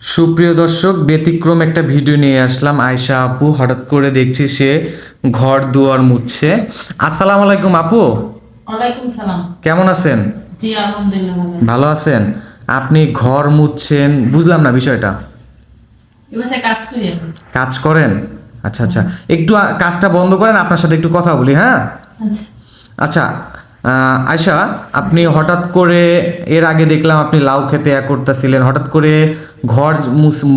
সুপ্রিয় দর্শক ব্যতিক্রম একটা ভিডিও নিয়ে আসলাম। আয়শা আপু হঠাৎ করে দেখছি সে ঘর দুয়ার মুছছে। আসসালামু আলাইকুম আপু। ওয়ালাইকুম সালাম। কেমন আছেন? জি আলহামদুলিল্লাহ ভালো আছেন? আপনি ঘর মুছছেন বুঝলাম না বিষয়টা। কাজ করেন? আচ্ছা আচ্ছা। একটু কাজটা বন্ধ করেন আপনার সাথে একটু কথা বলি হ্যাঁ? আচ্ছা আচ্ছা আয়শা আপনি হঠাৎ করে এর আগে দেখলাম আপনি লাউ খেতে এক করতেছিলেন হঠাৎ করে ঘর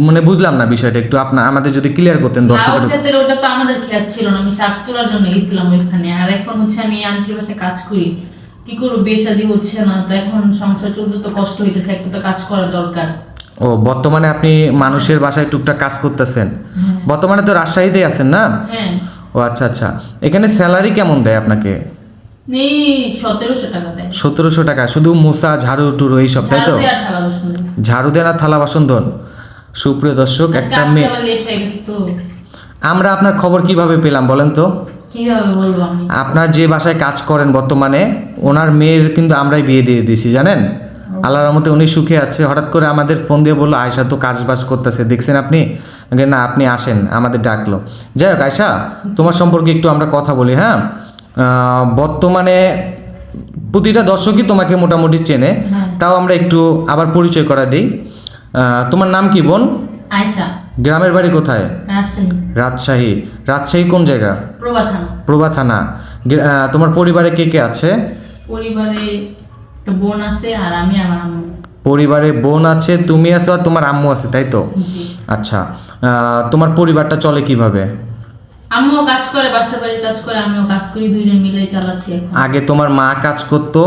মানে বুঝলাম না বিষয়টা একটু। আপনার আমাদের যদি ক্লিয়ার করতেন লাউ দর্শকের ওটা তো আমাদের খেত ছিল না। আমি শাক তোলার জন্য গেছিলাম ওইখানে। আর এখন হচ্ছে আমি আন্টির বাসায় কাজ করি। কি করব? বিয়ে শাদী হচ্ছে না। তো এখন সংসার চলতে তো কষ্ট হইতেছে। একটু তো কাজ করা দরকার। ও বর্তমানে আপনি মানুষের বাসায় টুকটাক কাজ করতেছেন। হ্যাঁ। বর্তমানে তো রাজশাহীতেই আছেন না? হ্যাঁ। ও আচ্ছা আচ্ছা। এখানে স্যালারি কেমন দেয় আপনাকে? সতেরোশো টাকা শুধু মুসা ঝাড়ু টুরু এইসব তাই তো? ঝাড়ু দেন আর থালা বাসন ধন। সুপ্রিয় দর্শক একটা মেয়ে আমরা আপনার খবর কীভাবে পেলাম বলেন তো? আপনার যে বাসায় কাজ করেন বর্তমানে ওনার মেয়ের কিন্তু আমরাই বিয়ে দিয়ে দিয়েছি জানেন? আল্লাহর রহমতে উনি সুখে আছে। হঠাৎ করে আমাদের ফোন দিয়ে বলল আয়সা তো কাজ বাজ করতেছে দেখছেন আপনি? না আপনি আসেন। আমাদের ডাকলো। যাই হোক আয়সা তোমার সম্পর্কে একটু আমরা কথা বলি হ্যাঁ? বর্তমানে প্রতিটা দর্শকই তোমাকে মোটামুটি চেনে। হ্যাঁ। তাও আমরা একটু আবার পরিচয় করা দিই। তোমার নাম কি বোন? আয়সা গ্রামের বাড়ি কোথায়? রাজশাহী। রাজশাহী। কোন জায়গা? প্রভা থানা। তোমার পরিবারে কে কে আছে? পরিবারে বোন আছে আর আমি আমার আম্মু। পরিবারে বোন আছে তুমি আছো আর তোমার আম্মু আছে তাই তো? আচ্ছা। তোমার পরিবারটা চলে কীভাবে? আম্মুও কাজ করে বাসা বাড়ির কাজ করে আমিও কাজ করি দুইজন মিলে চালাচ্ছি এখন। আগে তোমার মা কাজ করতো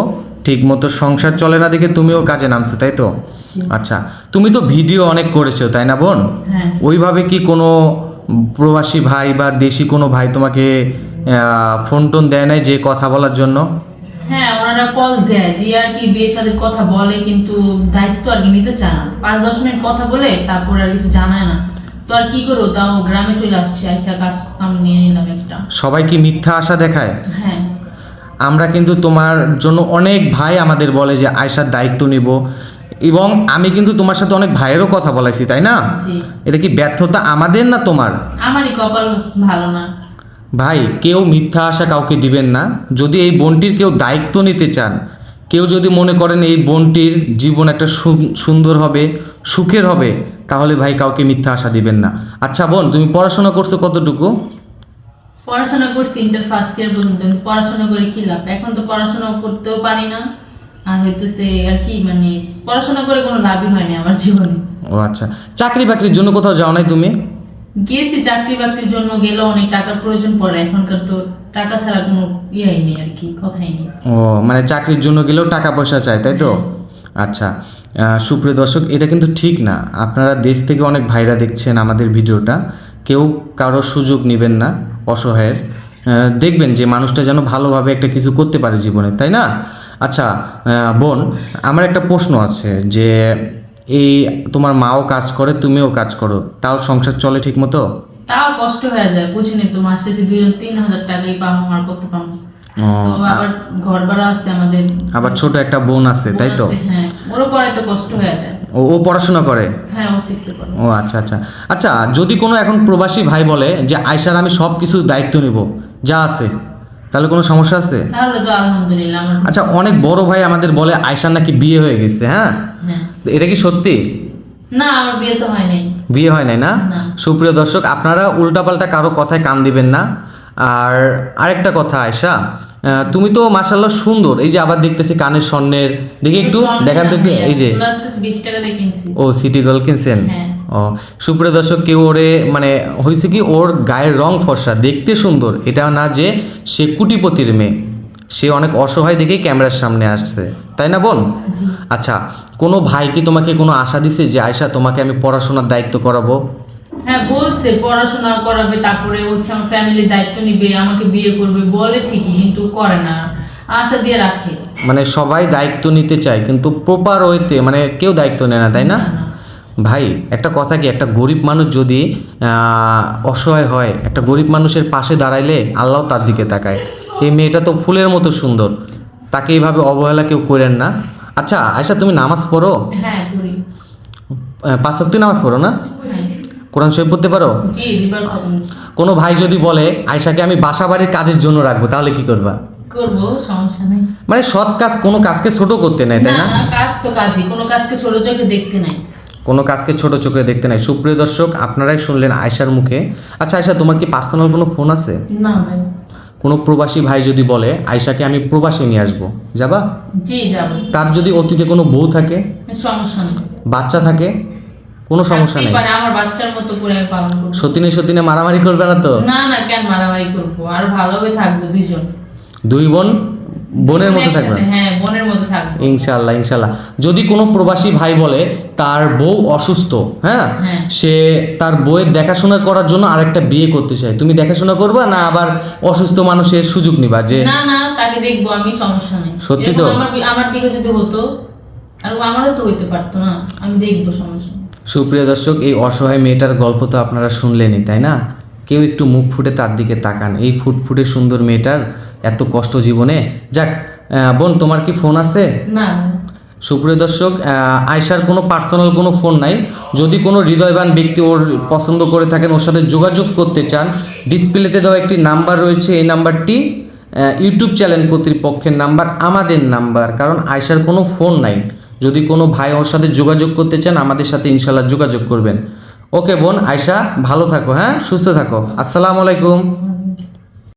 ঠিক মতো সংসার চলে না দেখে তুমিও কাজে নামছো তাই তো? আচ্ছা তুমি তো ভিডিও অনেক করেছ তাই না বোন? হ্যাঁ। ওইভাবে কি কোনো প্রবাসী ভাই বা দেশি কোনো ভাই তোমাকে ফোন টোন দেয় নাই যে কথা বলার জন্য? হ্যাঁ ওনারা কল দেয় দিয়ে আর কি বিয়ের সাথে কথা বলে কিন্তু দায়িত্ব আর কি নিতে চায় না। পাঁচ দশ মিনিট কথা বলে তারপর আর কিছু জানায় না। তো আর কি করব? তাও গ্রামে চলে আসছে আইসা কাজ কাম নিয়ে নিলাম একটা। সবাই কি মিথ্যা আশা দেখায়? হ্যাঁ। আমরা কিন্তু তোমার জন্য অনেক ভাই আমাদের বলে যে আয়সার দায়িত্ব নিব। এবং আমি কিন্তু তোমার সাথে অনেক ভাইয়েরও কথা বলাইছি তাই না? এটা কি ব্যর্থতা আমাদের না তোমার? আমারই কপাল ভালো না। ভাই কেউ মিথ্যা আশা কাউকে দিবেন না। যদি এই বোনটির কেউ দায়িত্ব নিতে চান কেউ যদি মনে করেন এই বোনটির জীবন একটা সুন্দর হবে সুখের হবে তাহলে ভাই কাউকে মিথ্যা আশা দিবেন না। আচ্ছা বোন তুমি পড়াশোনা করছ কতটুকু? পড়াশোনা করছি ইন্টার ফার্স্ট ইয়ার পর্যন্ত। পড়াশোনা করে কি লাভ? এখন তো পড়াশোনা করতেও পারি না। আর হইতেছে আর কি মানে পড়াশোনা করে কোনো লাভই হয়নি আমার জীবনে। ও আচ্ছা। চাকরি বাকরির জন্য কোথাও যাও নাই তুমি? গিয়েছি চাকরি বাকরির জন্য গেলেও অনেক টাকার প্রয়োজন পড়ে। এখনকার তো টাকা ছাড়া কোনো ইয়েই নেই আর কি কথাই নেই। ও মানে চাকরির জন্য গেলেও টাকা পয়সা চাই তাই তো? আচ্ছা সুপ্রিয় দর্শক এটা কিন্তু ঠিক না। আপনারা দেশ থেকে অনেক ভাইরা দেখছেন আমাদের ভিডিওটা। কেউ কারোর সুযোগ নেবেন না অসহায়ের। দেখবেন যে মানুষটা যেন ভালোভাবে একটা কিছু করতে পারে জীবনে তাই না? আচ্ছা বোন আমার একটা প্রশ্ন আছে যে এই তোমার মাও কাজ করে তুমিও কাজ করো। তাও সংসার চলে ঠিক মতো তাও কষ্ট হয়ে যায় বুঝিনি তো মাস শেষে দুজন তিন হাজার টাকাই পাবো আর কত পাবো? ও, আবার ঘর ভাড়া আছে আমাদের। আবার ছোট একটা বোন আছে তাই তো? হ্যাঁ। ওরও পরে তো কষ্ট হয়ে যায়। ও ও পড়াশোনা করে? হ্যাঁ ও সিক্সে পড়ে। ও আচ্ছা আচ্ছা। আচ্ছা যদি কোনো এখন প্রবাসী ভাই বলে যে আয়সার আমি সব কিছু দায়িত্ব নেব যা আছে তাহলে কোনো সমস্যা আছে? তাহলে তো আলহামদুলিল্লাহ আচ্ছা অনেক বড় ভাই আমাদের বলে আয়সার নাকি বিয়ে হয়ে গেছে হ্যাঁ? এটা কি সত্যি? না আমার বিয়ে তো হয় নাই বিয়ে হয় নাই না। সুপ্রিয় দর্শক আপনারা উল্টাপাল্টা কারও কথায় কান দিবেন না। আর আরেকটা কথা আয়সা তুমি তো মাসাল্লাহ সুন্দর। এই যে আবার দেখতেছি কানের স্বর্ণের দেখি একটু দেখান তো এই যে। ও সিটি গোল্ড কিনছেন? হ্যাঁ। ও সুপ্রিয় দর্শক কেউ ওরে মানে হয়েছে কি ওর গায়ের রং ফর্সা দেখতে সুন্দর। এটা না যে সে কুটিপতির মেয়ে। সে অনেক অসহায় দেখেই ক্যামেরার সামনে আসছে। তাই না বোন? আচ্ছা কোনো ভাই কি তোমাকে কোনো আশা দিছে যে আয়সা তোমাকে আমি পড়াশোনার দায়িত্ব করাবো? হ্যাঁ বলছে পড়াশোনা করাবে তারপরে হচ্ছে আমার ফ্যামিলির দায়িত্ব নিবে আমাকে বিয়ে করবে। বলে ঠিকই কিন্তু করে না। আশা দিয়ে রাখে। মানে সবাই দায়িত্ব নিতে চায় কিন্তু প্রপার ওয়েতে মানে কেউ দায়িত্ব নেয় না তাই না। ভাই একটা কথা কি একটা গরিব মানুষ যদি অসহায় হয় একটা গরিব মানুষের পাশে দাঁড়াইলে আল্লাহ তার দিকে তাকায়। এই মেয়েটা তো ফুলের মতো সুন্দর। তাকে এইভাবে অবহেলা কেউ করেন না। আচ্ছা আয়সা তুমি নামাজ পড়ো? হ্যাঁ পাঁচ ওয়াক্ত নামাজ পড়ো না? হ্যাঁ। কোরআন শরীফ পড়তে পারো? কোনো ভাই যদি বলে আয়সাকে আমি বাসা বাড়ির কাজের জন্য রাখব তাহলে কি করবা? করব সমস্যা নেই। মানে সৎ কাজ কোনো কাজকে ছোট করতে নেই তাই না না? কাজ তো কাজই। কোনো কাজকে ছোট চোখে দেখতে নাই কোনো কাজকে ছোট চোখে দেখতে নাই সুপ্রিয় দর্শক আপনারাই শুনলেন আয়সার মুখে। আচ্ছা আয়সা তোমার কি পার্সোনাল কোনো ফোন আছে? না ভাই। কোনো প্রবাসী ভাই যদি বলে আয়সাকে আমি প্রবাসী নিয়ে আসব। যাবা? জি যাব। তার যদি অতীতে কোনো বউ থাকে সমস্যা নেই। বাচ্চা থাকে কোনো সমস্যা নেই। পারে, আমার বাচ্চার মতো করে আমি পালন করব। সতীনে সতিনে মারামারি করবে না তো? না না কেন মারামারি করব? আর ভালোভাবে থাকব দুইজন। দুই বোন? বোনের মতো থাকবে একসাথে, হ্যাঁ বোনের মতো থাকব। ইনশাল্লাহ ইনশাল্লাহ যদি কোনো প্রবাসী ভাই বলে তার বউ অসুস্থ হ্যাঁ? হ্যাঁ। সে তার বউয়ের দেখাশোনা করার জন্য আরেকটা বিয়ে করতে চায়। তুমি দেখাশোনা করবা না আবার অসুস্থ মানুষের সুযোগ নিবা যে না না তাকে দেখব আমি সমস্যা নেই। সত্যি তো? আমার আমার দিকে যদি হতো আর আমারও তো হইতে পারতো না আমি দেখব সমস্যা। সুপ্রিয় দর্শক এই অসহায় মেয়েটার গল্প তো আপনারা শুনলেনই তাই না? কেউ একটু মুখ ফুটে তার দিকে তাকান। এই ফুটফুটে সুন্দর মেয়েটার এত কষ্ট জীবনে। যাক বোন তোমার কি ফোন আছে? না। সুপ্রিয় দর্শক আহ, আয়শার কোনো পার্সোনাল কোনো ফোন নাই। যদি কোনো হৃদয়বান ব্যক্তি ওর পছন্দ করে থাকেন ওর সাথে যোগাযোগ করতে চান ডিসপ্লেতে দেওয়া একটি নাম্বার রয়েছে। এই নাম্বারটি ইউটিউব চ্যানেল কর্তৃপক্ষের নাম্বার আমাদের নাম্বার। কারণ আয়শার কোনো ফোন নাই। যদি কোনো ভাই ওর সাথে যোগাযোগ করতে চান আমাদের সাথে ইনশাল্লাহ যোগাযোগ করবেন। ওকে বোন আয়শা ভালো থাকো হ্যাঁ? সুস্থ থাকো। আসসালামু আলাইকুম।